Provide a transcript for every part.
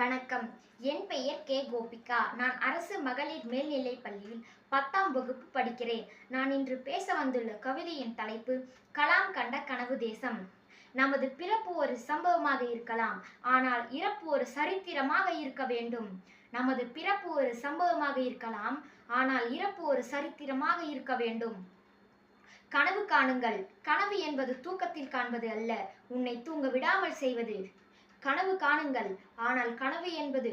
வணக்கம். என் பெயர் கே. கோபிகா. நான் அரசு மகளிர் மேல்நிலை பள்ளியில் பத்தாம் வகுப்பு படிக்கிறேன். நான் இன்று பேச வந்துள்ள கவிதையின் தலைப்பு கலாம் கண்ட கனவு தேசம் நமது பிறப்பு ஒரு சம்பவமாக இருக்கலாம் ஆனால் இறப்பு ஒரு சரித்திரமாக இருக்க வேண்டும். நமது பிறப்பு ஒரு சம்பவமாக இருக்கலாம் ஆனால் இறப்பு ஒரு சரித்திரமாக இருக்க வேண்டும். கனவு காணுங்கள். கனவு என்பது தூக்கத்தில் காண்பது அல்ல உன்னை தூங்க விடாமல் செய்வது. கனவு காணுங்கள். ஆனால் கனவு என்பது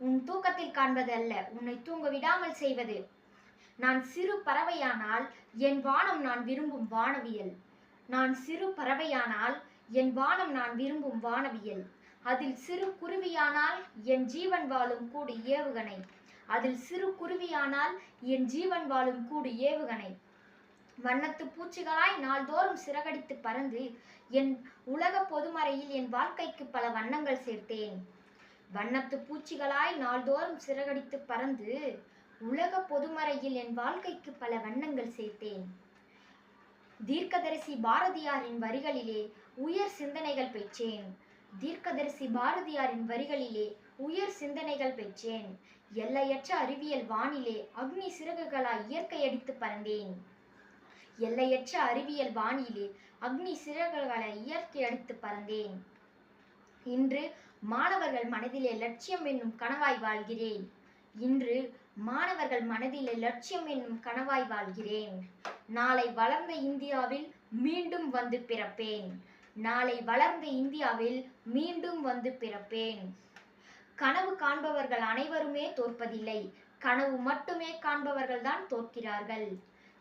உன் தூக்கத்தில் காண்பது அல்ல உன்னை தூங்க விடாமல் செய்வது. நான் சிறு பறவையானால் என் வானம் நான் விரும்பும் வானவியல். நான் சிறு பறவையானால் என் வானம் நான் விரும்பும் வானவியல். அதில் சிறு குருவியானால் என் ஜீவன் வாழும் கூடு ஏவுகணை. அதில் சிறு குருவியானால் என் ஜீவன் வாழும் கூடு ஏவுகணை. வண்ணத்து பூச்சிகளாய் நாள்தோறும் சிறகடித்து பறந்து என் உலக பொதுமறையில் என் வாழ்க்கைக்கு பல வண்ணங்கள் சேர்த்தேன். வண்ணத்து பூச்சிகளாய் நாள்தோறும் சிறகடித்து பறந்து உலக பொதுமறையில் என் வாழ்க்கைக்கு பல வண்ணங்கள் சேர்த்தேன். தீர்க்கதரிசி பாரதியாரின் வரிகளிலே உயர் சிந்தனைகள் பெற்றேன். தீர்க்கதரிசி பாரதியாரின் வரிகளிலே உயர் சிந்தனைகள் பெற்றேன். எல்லையற்ற அறிவியல் வானிலே அக்னி சிறகுகளாய் இயற்கை அடித்து பறந்தேன். எல்லையற்ற அறிவியல் வானிலே அக்னி சிறகுகளை இயற்கை அடித்து பறந்தேன். இன்று மாணவர்கள் மனதிலே லட்சியம் என்னும் கனவாய் வாழ்கிறேன். இன்று மாணவர்கள் மனதிலே லட்சியம் என்னும் கனவாய் வாழ்கிறேன். நாளை வளர்ந்த இந்தியாவில் மீண்டும் வந்து பிறப்பேன். நாளை வளர்ந்த இந்தியாவில் மீண்டும் வந்து பிறப்பேன். கனவு காண்பவர்கள் அனைவருமே தோற்பதில்லை. கனவு மட்டுமே காண்பவர்கள் தான் தோற்கிறார்கள்.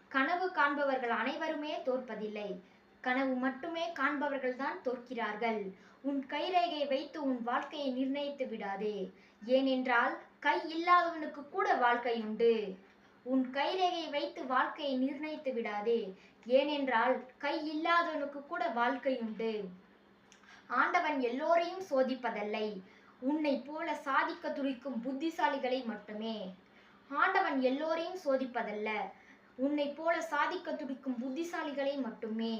கனவு காண்பவர்கள் அனைவருமே தோற்பதில்லை. கனவு மட்டுமே காண்பவர்கள்தான் தோற்கிறார்கள். உன் கைரேகை வைத்து உன் வாழ்க்கையை நிர்ணயித்து விடாதே. ஏனென்றால் கை இல்லாதவனுக்கு கூட வாழ்க்கை உண்டு. உன் கைரேகை வைத்து வாழ்க்கையை நிர்ணயித்து விடாதே. ஏனென்றால் கை இல்லாதவனுக்கு கூட வாழ்க்கை உண்டு. ஆண்டவன் எல்லோரையும் சோதிப்பதில்லை. உன்னை போல சாதிக்க துடிக்கும் புத்திசாலிகளை மட்டுமே. ஆண்டவன் எல்லோரையும் சோதிப்பதல்ல. உன்னை போல சாதிக்க துடிக்கும் புத்திசாலிகளை மட்டுமே.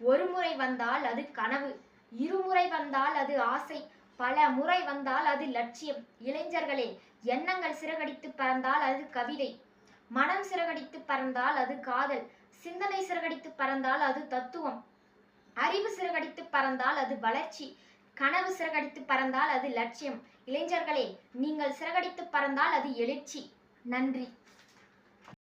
ஒரு முறை வந்தால் அது கனவு இருமுறை வந்தால் அது ஆசை பல முறை வந்தால் அது லட்சியம். இளைஞர்களே எண்ணங்கள் சிறகடித்து பறந்தால் அது கவிதை மனம் சிறகடித்து பறந்தால் அது காதல் சிந்தனை சிறகடித்து பறந்தால் அது தத்துவம் அறிவு சிறகடித்து பறந்தால் அது வளர்ச்சி கனவு சிறகடித்து பறந்தால் அது லட்சியம். இளைஞர்களே நீங்கள் சிறகடித்து பறந்தால் அது எழுச்சி. நன்றி.